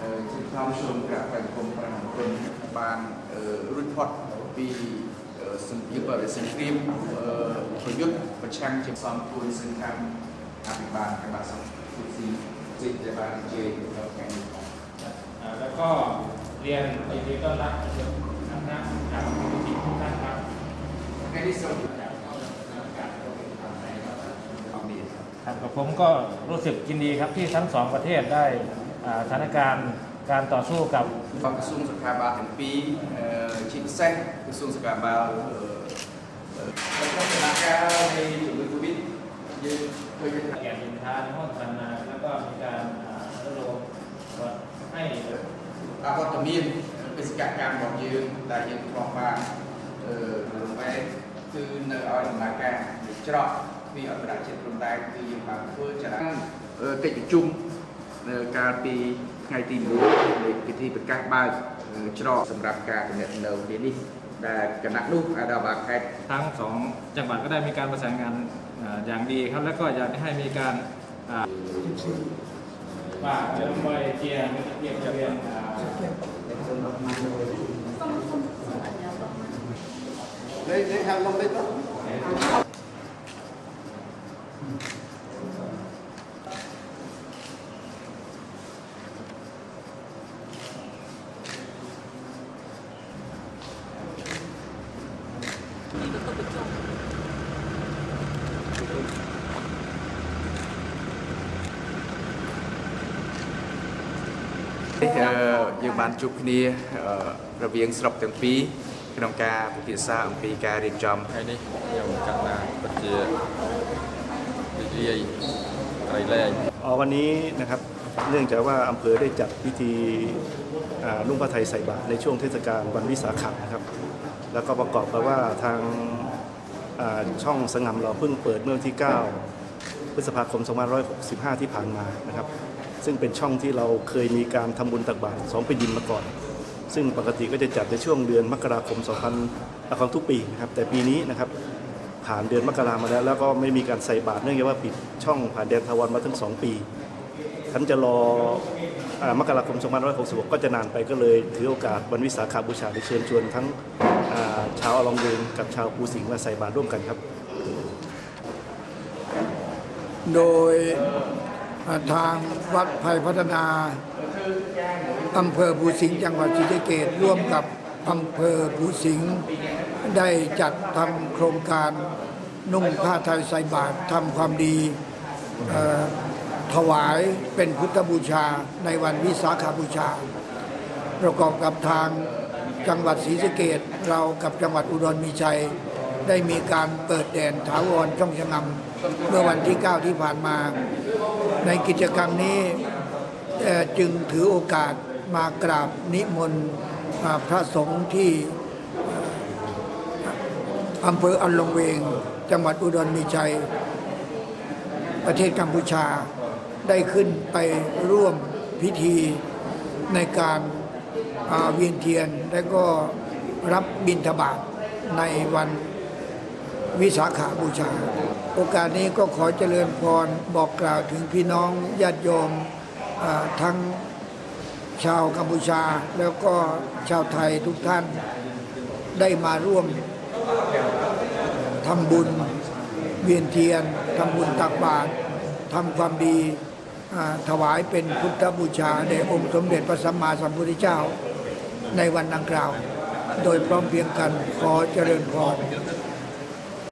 ออ ជាថ្នាំសូមក្រាបបង្គំព្រះអង្គគុណបានអឺរួចផុតពីអឺសង្គ្រាមបើសង្គ្រាមអឺប្រយុទ្ធប្រឆាំងជាសំគួរសង្គ្រាមអភិបាលកបាសំគុស៊ីសិទ្ធិបានជេនៅថ្ងៃនេះផង อ่าแล้วก็เรียนยินดีต้อนรับคณะจากผู้ที่ทุกท่านครับ ครับผมก็รู้สึกกินดีครับที่ทั้งสองประเทศได้สถานการณ์การต่อสู้กับฝักระทรวงสุขาบาลถึงปีชิดแซกกระทรวงสุขาบาลแล้วก็สถานการณ์ในจุดโควิดยืนเคยเป็นแก่ยินทานห้องสันนาแล้วก็มีการระดมให้ตาพอตมีนเป็นสกัดการบอกยืนแต่ยืนครองบางเออไป គឺនៅឲ្យដំណើរការច្រកពីអន្តរជាតិព្រំដែនគឺយើងបានធ្វើច្រើនអឺកិច្ចប្រជុំនៅកាលពីថ្ងៃទី1នៃពិធីប្រកាសបើកអឺច្រកសម្រាប់ការទំនាក់ទំនងគ្នានេះដែលគណៈនោះអាដាបាខេត្ត ทั้งสองจังหวัดก็ได้มีการประสานงานอ่าอย่างดีครับ แล้วก็อยากให้มีการอ่าว่าเริ่มไปเจียน lấy lấy hàng lông đấy tốt នេះអឺយើងបានជួបគ្នាអឺរវាងស្រុកទាំងពីរ ក្នុងការពិភាក្សាអំពីការរៀបចំ ថ្ងៃនេះខ្ញុំកណ្ណាពិតជារីករាយត្រីលែង อ๋อวันนี้นะครับเนื่องจากว่าอำเภอได้จัดพิธีอ่านุ่งผ้าไทยใส่บาตรในช่วงเทศกาลวันวิสาขะนะครับ แล้วก็ประกอบกับว่าทางอ่าช่องสงามเราเพิ่งเปิดเมื่อวันที่ 9 พฤษภาคม 2565 ที่ผ่านมานะครับ ซึ่งเป็นช่องที่เราเคยมีการทำบุญตักบาตรสองเป็นดินมาก่อน ซึ่งปกติก็จะจัดในช่วงเดือนมกราคม 2000ของทุกปีนะครับแต่ปีนี้นะครับผ่านเดือนมกรามาแล้ว แล้วก็ไม่มีการใส่บาตรเนื่องจากว่าปิดช่องผ่านแดนทวันมาถึง 2 ปีท่านจะรออมกราคม 2566 ก็จะนานไปก็เลยถือโอกาสวันวิสาขาบูชาได้เชิญชวนทั้งาชาวอลองเวงกับชาวภูสิงห์มาใส่บาตรร่วมกันครับ โดยทางวัดภัยพัฒนา อำเภอภูสิงห์จังหวัดศรีสะเกษร่วมกับอำเภอภูสิงห์ได้จัดทำโครงการนุ่งผ้าไทยใส่บาตรทำความดีถวายเป็นพุทธบูชาในวันวิสาขาบูชา ประกอบกับทางจังหวัดศรีสะเกษเรากับจังหวัดอุดรมีชัย ได้มีการเปิดแดนถาวรช่องชะงำเมื่อวันที่ 9 ที่ผ่านมา ในกิจกรรมนี้จึงถือโอกาส มากราบนิมนต์พระสงฆ์ที่อำเภออันลงเวง จังหวัดอุดรมีชัย ประเทศกัมพูชาได้ขึ้นไปร่วมพิธีในการาเวียนเทียน และก็รับบิณฑบาตในวันวิสาขาบูชา โอกาสนี้ก็ขอเจริญพรบอกกล่าวถึงพี่น้องญาติโยมอ่าทั้ง ชาวกัมพูชาแล้วก็ชาวไทยทุกท่านได้มาร่วมทำบุญเวียนเทียนทำบุญตักบาตรทำความดีถวายเป็นพุทธบูชาแด่องค์สมเด็จพระสัมมาสัมพุทธเจ้าในวันดังกล่าว โดยพร้อมเพียงกันขอเจริญพร